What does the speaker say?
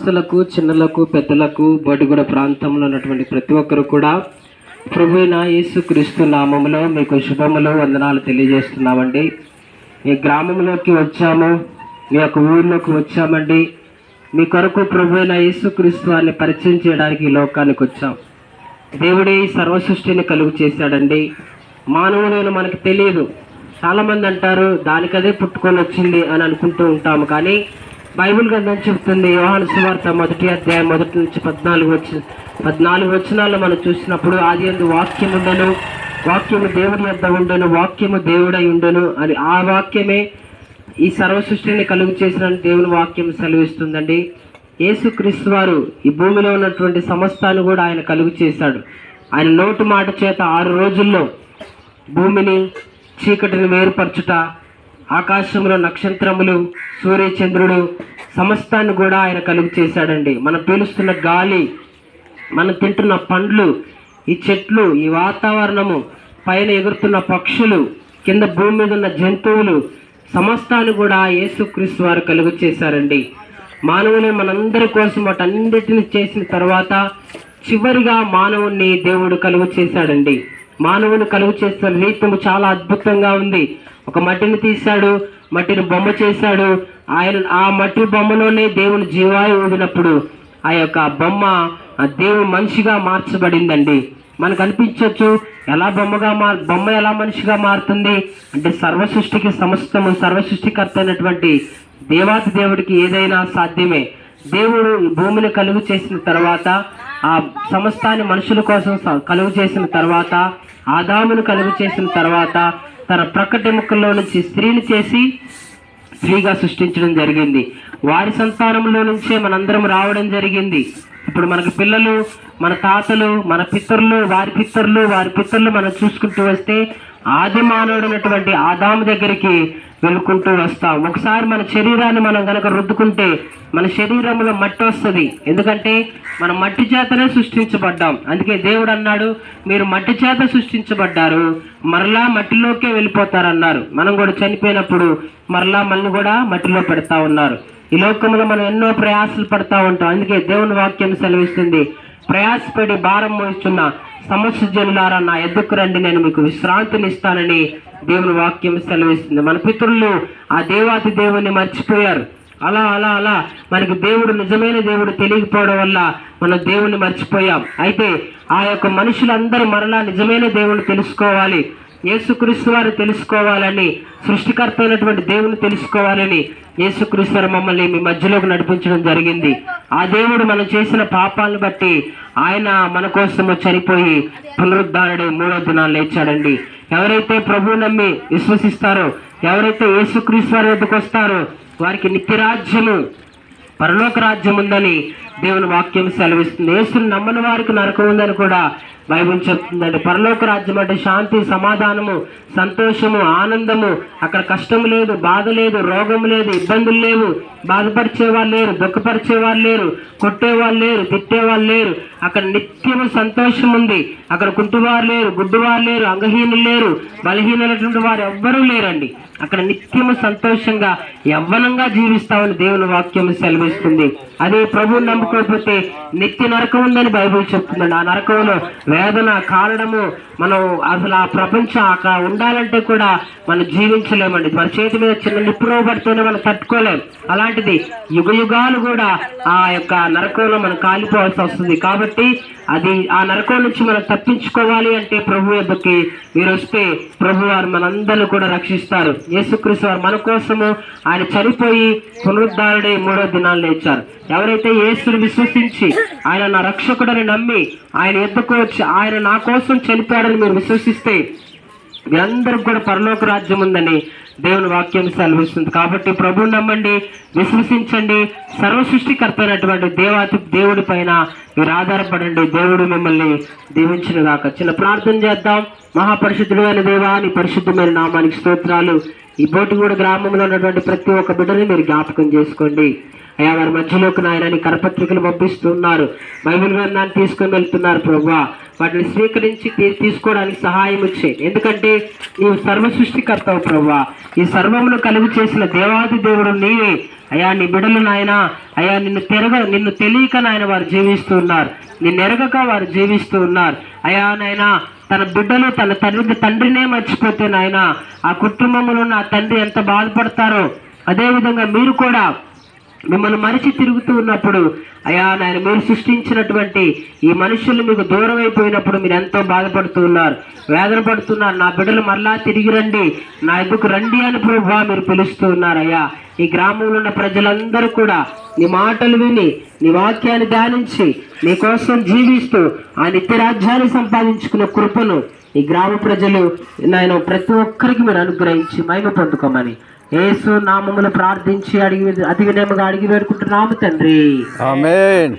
యవనస్తులకు చిన్నలకు పెద్దలకు బడుగుడ ప్రాంతంలో ఉన్నటువంటి ప్రతి ఒక్కరు కూడా ప్రభువైన యేసు యేసుక్రీస్తు నామములో మీకు శుభములు వందనాలు తెలియజేస్తున్నామండి. మీ గ్రామంలోకి వచ్చాము మీ యొక్క ఊర్లోకి వచ్చామండి. మీ కొరకు ప్రభువైన యేసు యేసుక్రీస్తు వారిని పరిచయం చేయడానికి ఈ లోకానికి వచ్చాం. దేవుడే ఈ సర్వసృష్టిని కలుగు చేశాడండి. మానవులను మనకు తెలియదు. చాలామంది అంటారు దానికదే పుట్టుకొని వచ్చింది అని అనుకుంటూ ఉంటాము. కానీ బైబిల్ గ్రంథం చెప్తుంది యోహాను సువార్త మొదటి అధ్యాయం మొదటి నుంచి పద్నాలుగు వచ్చి పద్నాలుగు వచనాలు మనం చూసినప్పుడు ఆది ఎందు వాక్యం ఉండను వాక్యము దేవుని వద్ద ఉండను వాక్యము దేవుడై ఉండను అని ఆ వాక్యమే ఈ సర్వ సృష్టిని కలుగు చేసిన దేవుని వాక్యం సెలవిస్తుందండి. యేసుక్రీస్తు వారు ఈ భూమిలో ఉన్నటువంటి సమస్తాన్ని కూడా ఆయన కలుగు చేశాడు. ఆయన నోటు మాట చేత ఆరు రోజుల్లో భూమిని చీకటిని వేరుపరచుట ఆకాశంలో నక్షత్రములు సూర్యచంద్రుడు సమస్తాన్ని కూడా ఆయన కలుగు చేశాడండి. మనం పీలుస్తున్న గాలి మనం తింటున్న పండ్లు ఈ చెట్లు ఈ వాతావరణము పైన ఎగురుతున్న పక్షులు కింద భూమి మీద ఉన్న జంతువులు సమస్తాన్ని కూడా యేసుక్రీస్తు వారు కలుగు చేశారండి. మానవుని మనందరి కోసం వాటన్నిటిని చేసిన తర్వాత చివరిగా మానవుణ్ణి దేవుడు కలుగు చేశాడండి. మానవుని కలుగు చేసిన రీతము చాలా అద్భుతంగా ఉంది. ఒక మట్టిని తీశాడు మట్టిని బొమ్మ చేశాడు. ఆయన ఆ మట్టి బొమ్మలోనే దేవుని జీవాయు ఊదినప్పుడు ఆ యొక్క బొమ్మ దేవుడు మనిషిగా మార్చబడిందండి. మనకు అనిపించవచ్చు ఎలా బొమ్మగా మార్ బొమ్మ ఎలా మనిషిగా మారుతుంది? అంటే సర్వ సృష్టికి సమస్తము సర్వ సృష్టికర్త అయినటువంటి దేవాతి దేవుడికి ఏదైనా సాధ్యమే. దేవుడు భూమిని కలుగు చేసిన తర్వాత ఆ సమస్తాన్ని మనుషుల కోసం స- కలుగు చేసిన తర్వాత ఆదామును కలుగు చేసిన తర్వాత తన ప్రకటెముకల్లో నుంచి స్త్రీని చేసి స్త్రీగా సృష్టించడం జరిగింది. వారి సంతానంలో నుంచే మనందరం రావడం జరిగింది. ఇప్పుడు మనకు పిల్లలు మన తాతలు మన పితరులు వారి పితరులు వారి పితరులు మనం చూసుకుంటూ వస్తే ఆది మానవుడైనటువంటి ఆదాము దగ్గరికి వెళ్ళుకుంటూ వస్తాం. ఒకసారి మన శరీరాన్ని మనం కనుక రుద్దుకుంటే మన శరీరంలో మట్టి వస్తుంది. ఎందుకంటే మనం మట్టి చేతనే సృష్టించబడ్డాం. అందుకే దేవుడు అన్నాడు మీరు మట్టి చేత సృష్టించబడ్డారు మరలా మట్టిలోకే వెళ్ళిపోతారన్నారు. మనం కూడా చనిపోయినప్పుడు మరలా మనల్ని కూడా మట్టిలో పెడతా ఉన్నారు. ఈ లోకంలో మనం ఎన్నో ప్రయాసాలు పడతా ఉంటాం. అందుకే దేవుని వాక్యం సెలవిస్తుంది ప్రయాసపడి భారం మోస్తున్నా సమస్య జనులారా నా ఎద్దుకు రండి నేను మీకు విశ్రాంతిని ఇస్తానని దేవుని వాక్యం సెలవిస్తుంది. మన పితరులు ఆ దేవాతి దేవుని మర్చిపోయారు. అలా అలా అలా మనకి దేవుడు నిజమైన దేవుడు తెలియకపోవడం వల్ల మనం దేవుణ్ణి మర్చిపోయాం. అయితే ఆ యొక్క మనుషులందరూ మరలా నిజమైన దేవుడు తెలుసుకోవాలి. యేసుక్రీస్తు వారు తెలుసుకోవాలని సృష్టికర్త అయినటువంటి దేవుని తెలుసుకోవాలని యేసుక్రీస్తు వారు మమ్మల్ని మీ మధ్యలోకి నడిపించడం జరిగింది. ఆ దేవుడు మనం చేసిన పాపాలను బట్టి ఆయన మన కోసము చనిపోయి పునరుద్ధారుడు మూడో దినాలు లేచాడండి. ఎవరైతే ప్రభు నమ్మి విశ్వసిస్తారో ఎవరైతే యేసుక్రీస్తు వారి వద్దకు వస్తారో వారికి నిత్యరాజ్యము పరలోక రాజ్యం ఉందని దేవుని వాక్యం సెలవిస్తుంది. యేసుని నమ్మని వారికి నరకం ఉందని కూడా బైబుల్ చెప్తుందండి. పరలోక రాజ్యం అంటే శాంతి సమాధానము సంతోషము ఆనందము. అక్కడ కష్టం లేదు బాధ లేదు రోగం లేదు ఇబ్బందులు లేవు. బాధపరిచేవాళ్ళు లేరు దుఃఖపరిచేవాళ్ళు లేరు కొట్టేవాళ్ళు లేరు తిట్టేవాళ్ళు లేరు. అక్కడ నిత్యము సంతోషం ఉంది. అక్కడ కుంటువారు లేరు గుడ్డువారు లేరు అంగహీనులు లేరు బలహీనమైనటువంటి వారు ఎవ్వరూ లేరండి. అక్కడ నిత్యము సంతోషంగా యవ్వనంగా జీవిస్తామని దేవుని వాక్యం సెలవిస్తుంది. అదే ప్రభువుని నమ్ముకోకపోతే నిత్య నరకం ఉందని బైబుల్ చెప్తుందండి. ఆ నరకంలో వేదన కారణము మనం అసలు ఆ ప్రపంచం అక్కడ ఉండాలంటే కూడా మనం జీవించలేమండి. మన చేతి మీద చిన్న నిప్పురో పడితేనే మనం తట్టుకోలేం. అలాంటిది యుగ యుగాలు కూడా ఆ యొక్క నరకంలో మనం కాలిపోవాల్సి వస్తుంది. కాబట్టి అది ఆ నరకం నుంచి మనం తప్పించుకోవాలి అంటే ప్రభు యొద్దకి మీరు వస్తే ప్రభు వారు మనందరూ కూడా రక్షిస్తారు. యేసుక్రీస్తు వారు మన కోసము ఆయన చనిపోయి పునరుద్ధారుడే మూడో దినాలు లేచారు. ఎవరైతే యేసుని విశ్వసించి ఆయన నా రక్షకుడని నమ్మి ఆయన ఎద్దుకు వచ్చి ఆయన నా కోసం చనిపోయాడని మీరు విశ్వసిస్తే మీరందరికి కూడా పరలోక రాజ్యం ఉందని దేవుని వాక్యం సెలవిస్తుంది. కాబట్టి ప్రభు నమ్మండి విశ్వసించండి. సర్వ సృష్టికర్త అయినటువంటి దేవాతి దేవుడి పైన మీరు ఆధారపడండి. దేవుడు మిమ్మల్ని దీవించిన దాకా చిన్న ప్రార్థన చేద్దాం. మహాపరిశుద్ధుడైన దేవా నీ పరిశుద్ధమైన నామానికి స్తోత్రాలు. ఈ బోటిగూడ గ్రామంలో ఉన్నటువంటి ప్రతి ఒక్క బిడ్డని మీరు జ్ఞాపకం చేసుకోండి. అయ్యా వారి మధ్యలోకి నాయనని కరపత్రికలు పంపిస్తున్నారు. బైబిల్ గ్రంథాన్ని తీసుకొని వెళ్తున్నారు ప్రభా వాటిని స్వీకరించి తీసుకోవడానికి సహాయం ఇచ్చే. ఎందుకంటే నీవు సర్వ సృష్టికర్తవు ప్రభా ఈ సర్వమును కలుగు చేసిన దేవాది దేవుడు నీవే. అయా నీ బిడ్డలు నాయన అయా నిన్ను తెరగ నిన్ను తెలియక నాయన వారు జీవిస్తూ ఉన్నారు నిన్ను ఎరగక వారు జీవిస్తూ ఉన్నారు అయా నాయన తన బిడ్డలు తన తండ్రి తండ్రినే మర్చిపోతే నాయన ఆ కుటుంబంలో నా తండ్రి ఎంత బాధపడతారో అదేవిధంగా మీరు కూడా మిమ్మల్ని మరిచి తిరుగుతూ ఉన్నప్పుడు అయా నాయన మీరు సృష్టించినటువంటి ఈ మనుషులు మీకు దూరం అయిపోయినప్పుడు మీరు ఎంతో బాధపడుతూ ఉన్నారు వేదన పడుతున్నారు. నా బిడ్డలు మరలా తిరిగి రండి. నా ఎందుకు రండి అని ప్రభా మీరు పిలుస్తూ ఉన్నారు అయ్యా. ఈ గ్రామంలో ఉన్న ప్రజలందరూ కూడా నీ మాటలు విని నీ వాక్యాన్ని ధ్యానించి నీ కోసం జీవిస్తూ ఆ నిత్య రాజ్యాన్ని సంపాదించుకున్న కృపను ఈ గ్రామ ప్రజలు నాయన ప్రతి ఒక్కరికి మీరు అనుగ్రహించి మహిమ పొందుకోమని యేసు నామములు ప్రార్థించి అడిగి అతి వినయముగా అడిగి వేడుకుంటున్నాము తండ్రి. ఆమేన్.